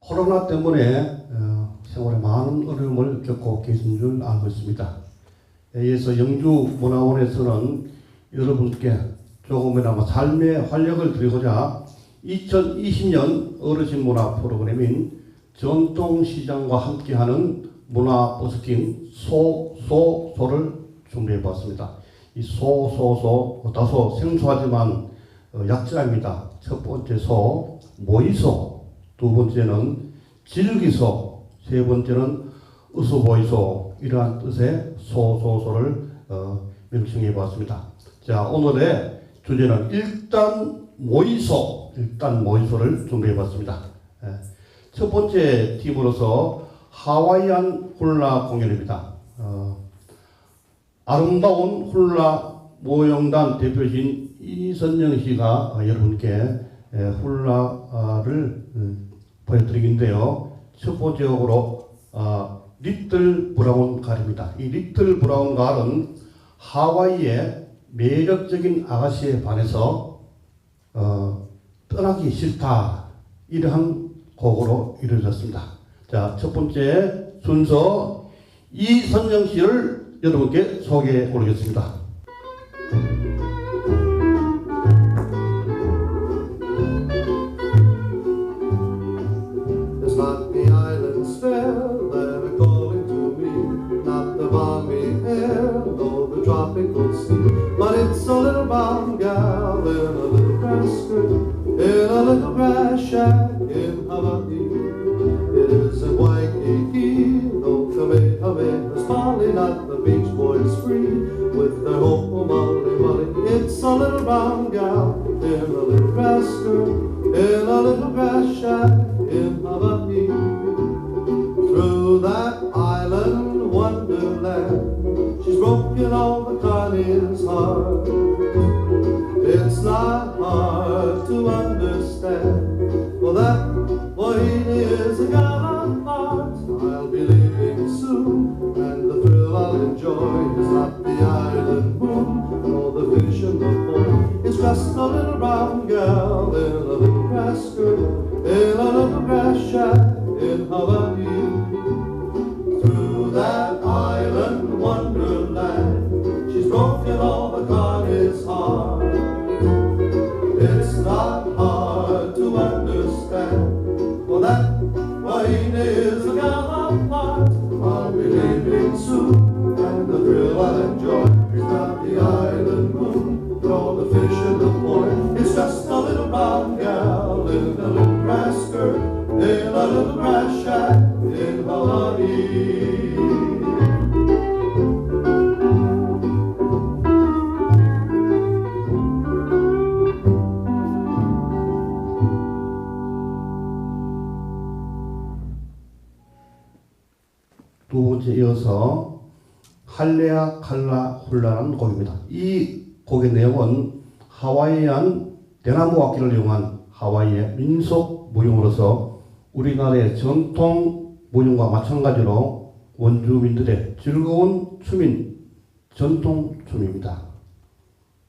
코로나 때문에 어, 생활에 많은 어려움을 겪고 계신 줄 알고 있습니다. 이에서 영주 문화원에서는 여러분께 조금이나마 삶의 활력을 드리고자 2020년 어르신 문화 프로그램인 전통시장과 함께하는 문화 버스킹 소소소를 준비해 보았습니다. 이 소소소 다소 생소하지만 어, 약자입니다. 첫 번째 소 모이소, 두 번째는 질기소, 세 번째는 으소보이소 이러한 뜻의 소소소를 어, 명칭해 보았습니다. 자 오늘의 주제는 일단 모이소, 일단 모이소를 준비해 봤습니다. 예. 첫 번째 팀으로서 하와이안 훌라 공연입니다. 어, 아름다운 훌라 모형단 대표신 이선영 씨가 어, 여러분께 에, 훌라를 음, 보여드리는데요. 첫 번째 곡으로 어, 리틀 브라운 갈입니다. 이 리틀 브라운 갈은 하와이의 매력적인 아가씨에 반해서 어, 떠나기 싫다 이러한 곡으로 이루어졌습니다. 자, 첫 번째 순서 이선영 씨를 여러분께 소개해 올리겠습니다. royal brass shack in Hawaii. 대나무 악기를 이용한 하와이의 민속 무용으로서 우리나라의 전통 무용과 마찬가지로 원주민들의 즐거운 춤인 전통 춤입니다.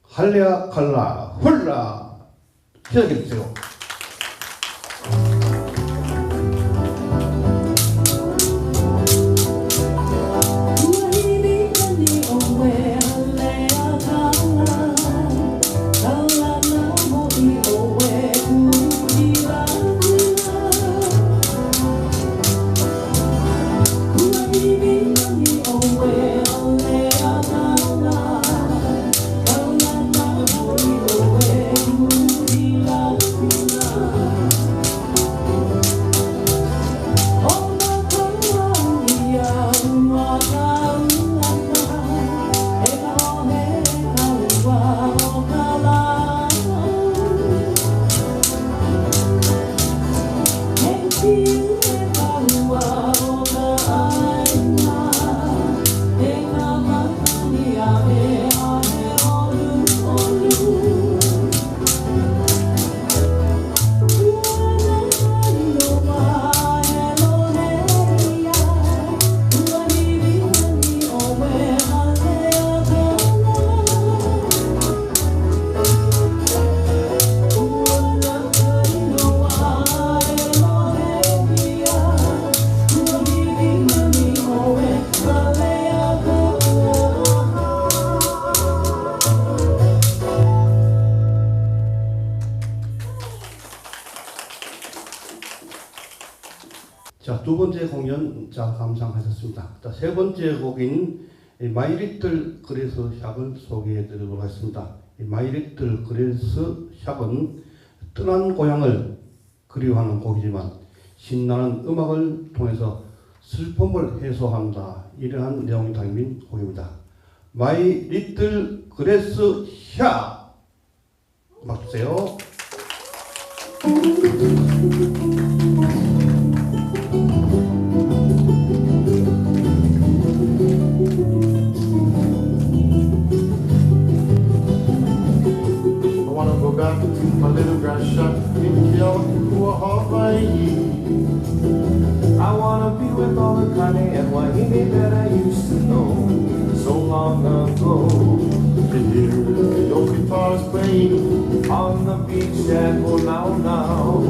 할레아 칼라 훌라 시작해 주세요. 자, 두 번째 공연 자 감상하셨습니다. 자, 세 번째 곡인 이 마이 리틀 그레스 샵을 소개해 드리도록 하겠습니다. 이 마이 리틀 그레스 샵은 떠난 고향을 그리워하는 곡이지만 신나는 음악을 통해서 슬픔을 해소한다. 이러한 내용이 담긴 곡입니다. 마이 리틀 그레스 샵 음악 주세요. At Now.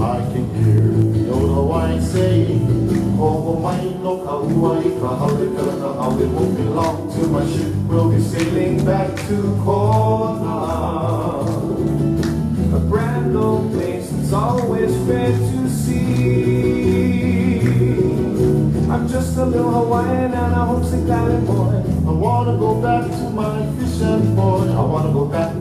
I can hear the old Hawaiian saying, Homo mai no ka Hawaii, ka haole ka ka haole won't be long till my ship will be sailing back to Kona. A brand new place that's always fair to see. I'm just a little Hawaiian and a homesick island boy. I wanna go back to my fishing boy. I wanna go back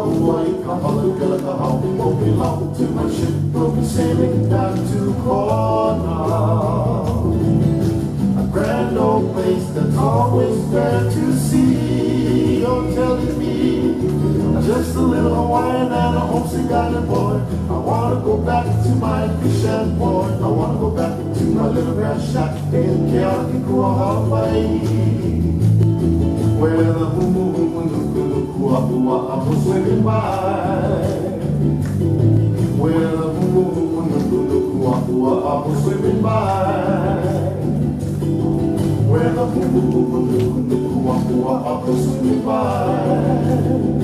ka Hawaii, ka halukela ka hau, won't be long till my ship will be sailing back to Kona. A grand old place that's always there to see. You're telling me just a little Hawaiian and a homesick island boy. I wanna go back to my fishing boy. I wanna go back to my little grass shack in Kealakekua, Hawaii. Where the humu humu nuku nuku apua apu swimming by. Where the humu humu nuku nuku apua apu swimming by. Where the humu humu nuku nuku apua apu swimming by.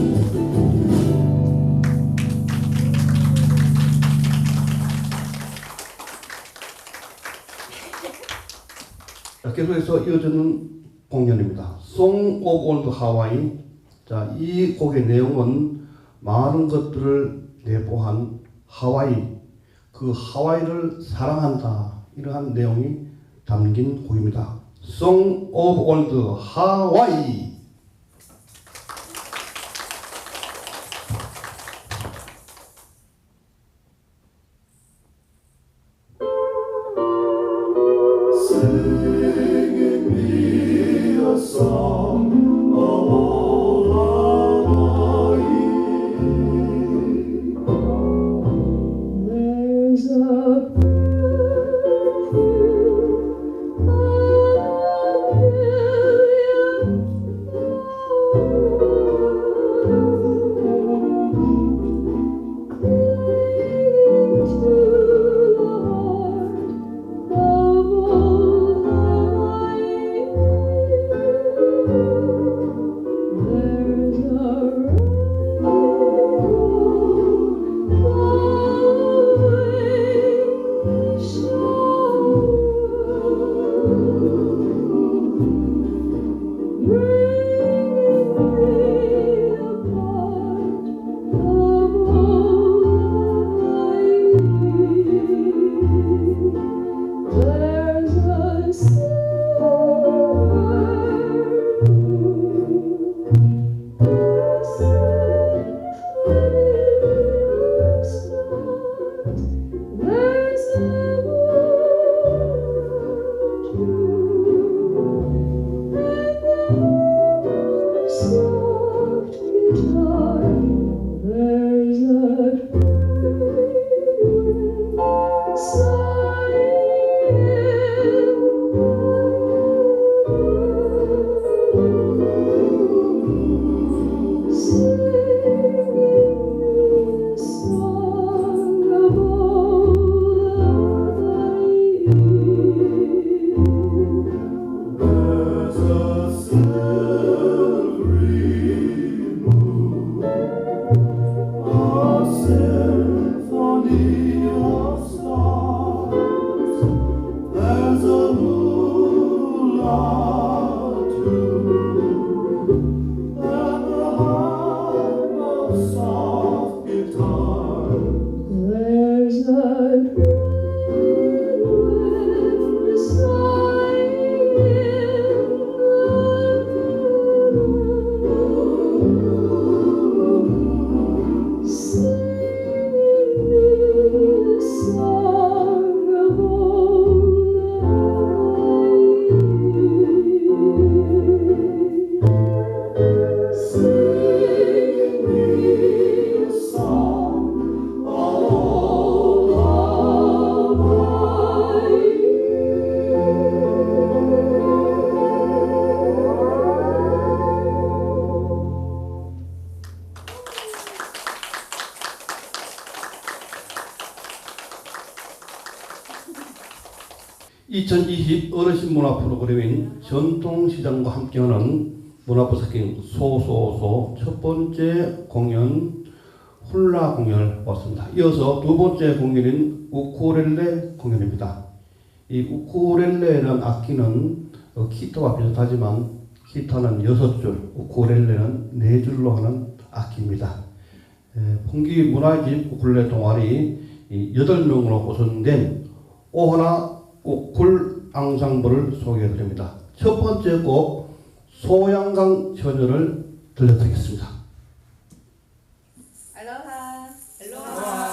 자, 계속해서 이어지는 공연입니다. Song of Old Hawaii. 자, 이 곡의 내용은 많은 것들을 내포한 하와이, 그 하와이를 사랑한다. 이러한 내용이 담긴 곡입니다. Song of Old Hawaii. 2020 어르신 문화 프로그램인 전통시장과 함께하는 문화부석인 소소소 첫 번째 공연 훌라 공연을 왔습니다. 이어서 두 번째 공연인 우쿠렐레 공연입니다. 이 우쿠렐레라는 악기는 어, 기타와 비슷하지만 기타는 여섯 줄, 우쿠렐레는 네 줄로 하는 악기입니다. 에, 풍기 문화집 우쿨렐레 동아리 이 여덟 명으로 구성된 오하나 우쿨 앙상블을 소개해 드립니다. 첫 번째 곡 소양강 처녀를 들려드리겠습니다. 알로하. 알로하.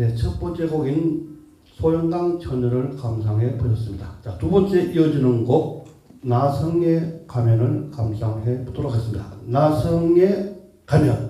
네, 첫 번째 곡인 소영강 처녀를 감상해 보셨습니다. 자, 두 번째 이어지는 곡 나성의 가면을 감상해 보도록 하겠습니다. 나성의 가면.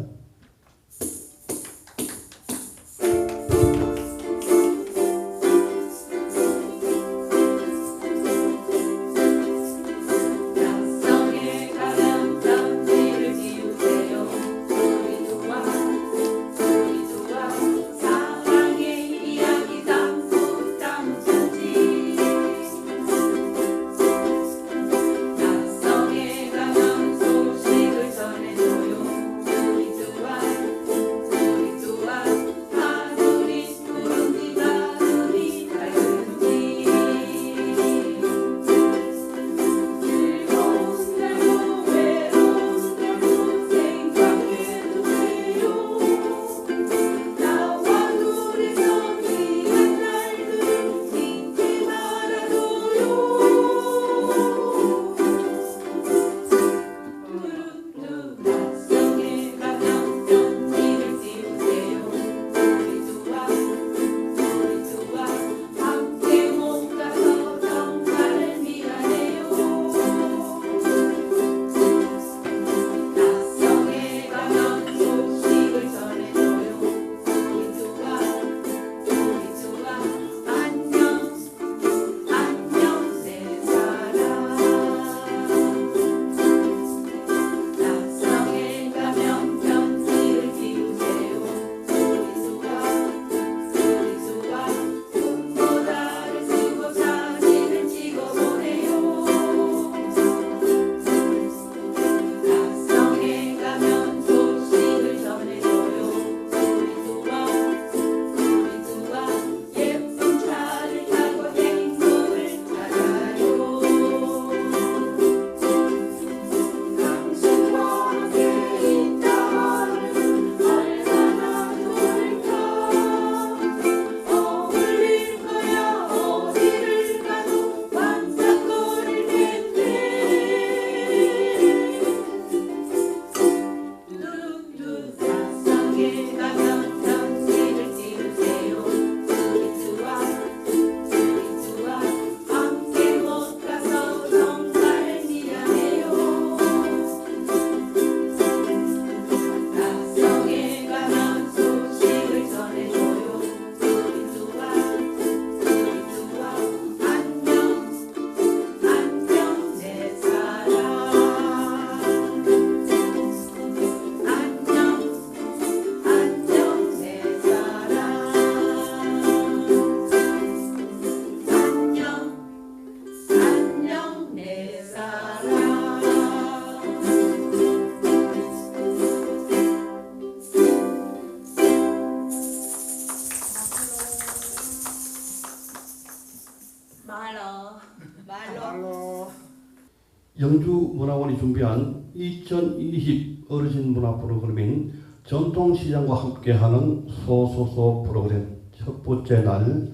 준비한 2020 어르신 문화 프로그램인 전통시장과 함께하는 소소소 프로그램 첫 번째 날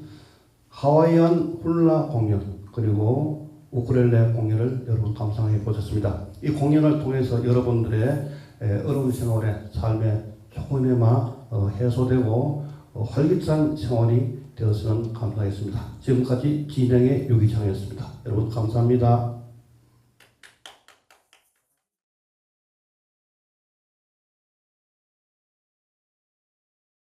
하와이안 훌라 공연 그리고 우크렐레 공연을 여러분 감상해 보셨습니다. 이 공연을 통해서 여러분들의 에, 어려운 생활에 삶의 조금이나마 어, 해소되고 어, 활기찬 생활이 되었으면 감사하겠습니다. 지금까지 진행의 유기창이었습니다. 여러분 감사합니다.